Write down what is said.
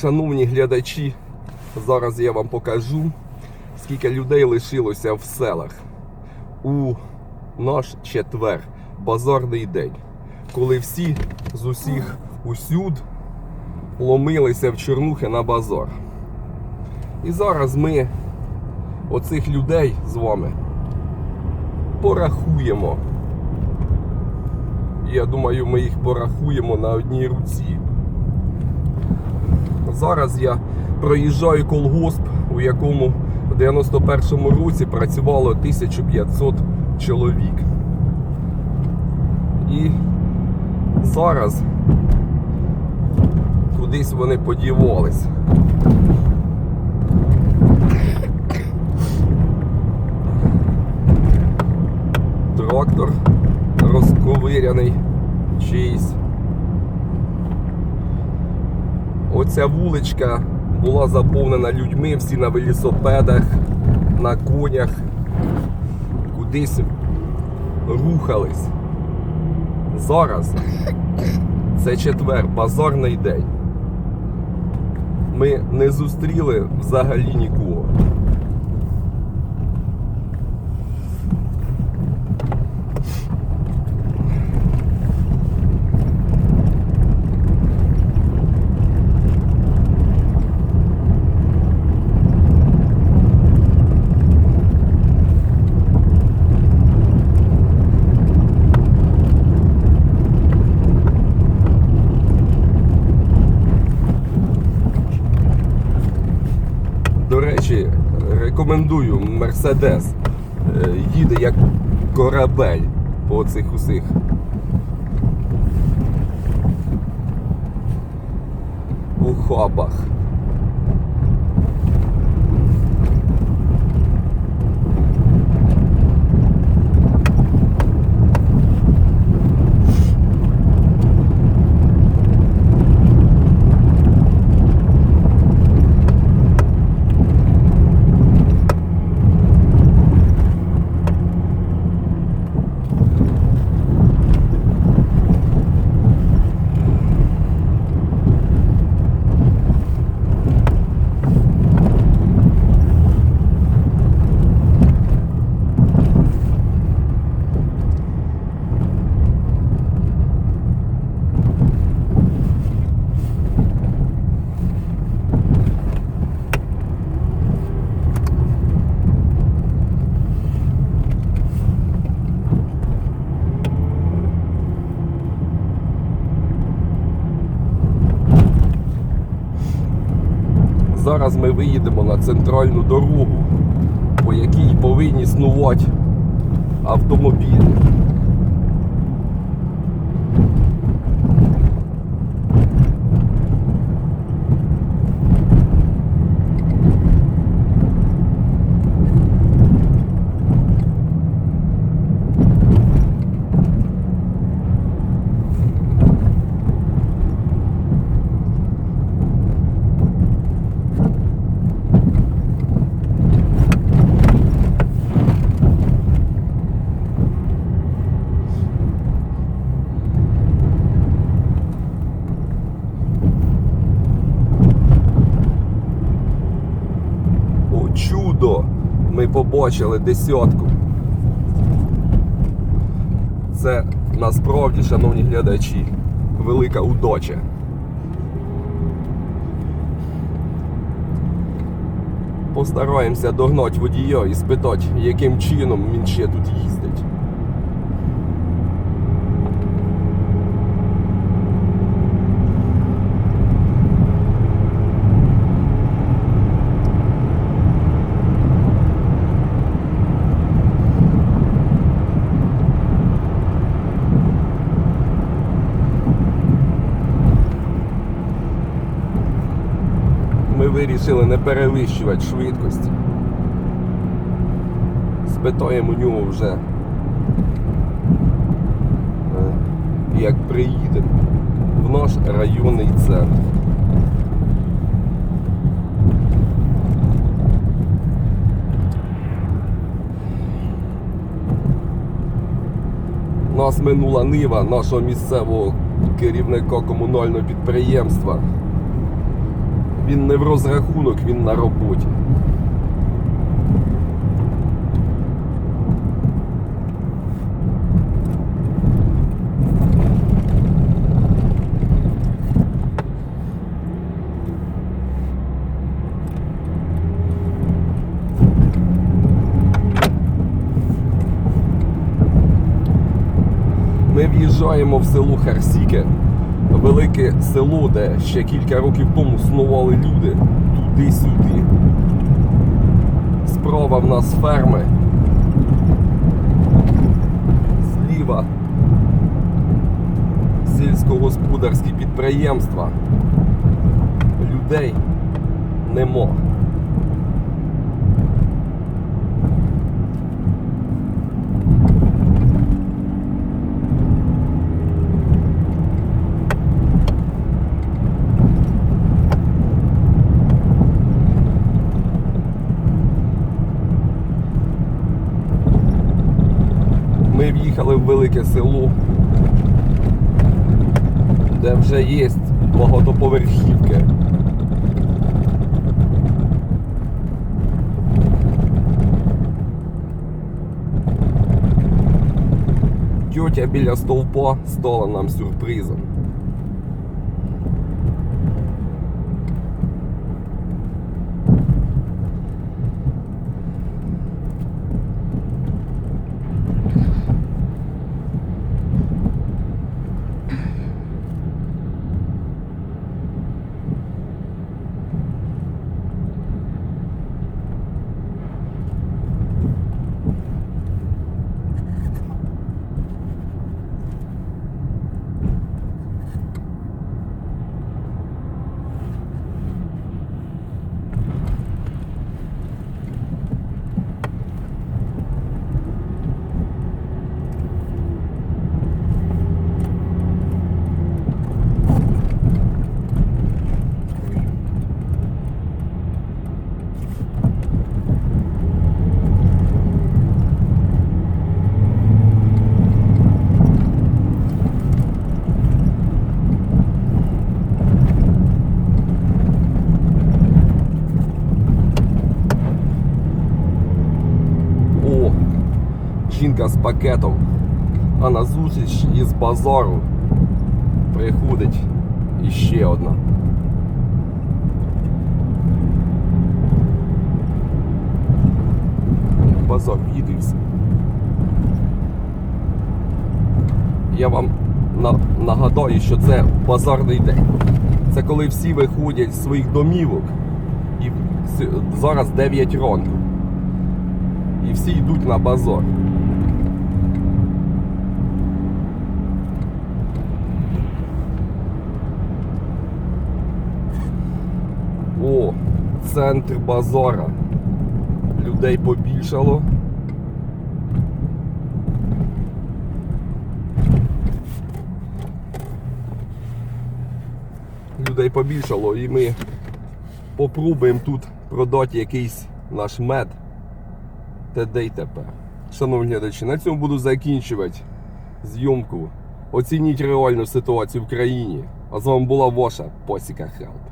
Шановні глядачі, зараз я вам покажу, скільки людей лишилося в селах у наш четвер, базарний день, коли всі з усіх усюд ломилися в Чернухи на базар. І зараз ми оцих людей з вами порахуємо. Я думаю, ми їх порахуємо на одній руці. Зараз я проїжджаю колгосп, у якому в 91-му році працювало 1500 чоловік. І зараз кудись вони подівались. Трактор розковиряний чийсь. Оця вуличка була заповнена людьми, всі на велосипедах, на конях, кудись рухались. Зараз це четвер, базарний день. Ми не зустріли взагалі нікого. Рекомендую Мерседес. Е, Їде як корабель по цих усіх. ухабах. Зараз ми виїдемо на центральну дорогу, по якій повинні снувати автомобілі. Чудо! Ми побачили десятку. Це насправді, шановні глядачі, велика удача. Постараємося догнати водія і спитати, яким чином він ще тут їздить. Ми вирішили не перевищувати швидкості. Спитаємо у нього вже, е, як приїдемо в наш районний центр. Нас минула нива нашого місцевого керівника комунального підприємства. Він не в розрахунок, він на роботі. Ми в'їжджаємо в село Харсіке, велике село, де ще кілька років тому снували люди туди-сюди. Справа в нас ферми. Зліва сільськогосподарські підприємства. Людей нема. Ми в'їхали в велике село, де вже є багатоповерхівки. Тьотя біля стовпа стала нам сюрпризом. Жінка з пакетом. А на зустріч із базару приходить іще одна. Базар їду. Я вам на- нагадаю, що це базарний день. Це коли всі виходять з своїх домівок і зараз 9 ранку і всі йдуть на базар. О, центр базара. Людей побільшало. Людей побільшало і ми попробуємо тут продати якийсь наш мед. Де й тепер. Шановні глядачі, на цьому буду закінчувати зйомку. Оцініть реальну ситуацію в країні. А з вами була ваша Посіка Хелп.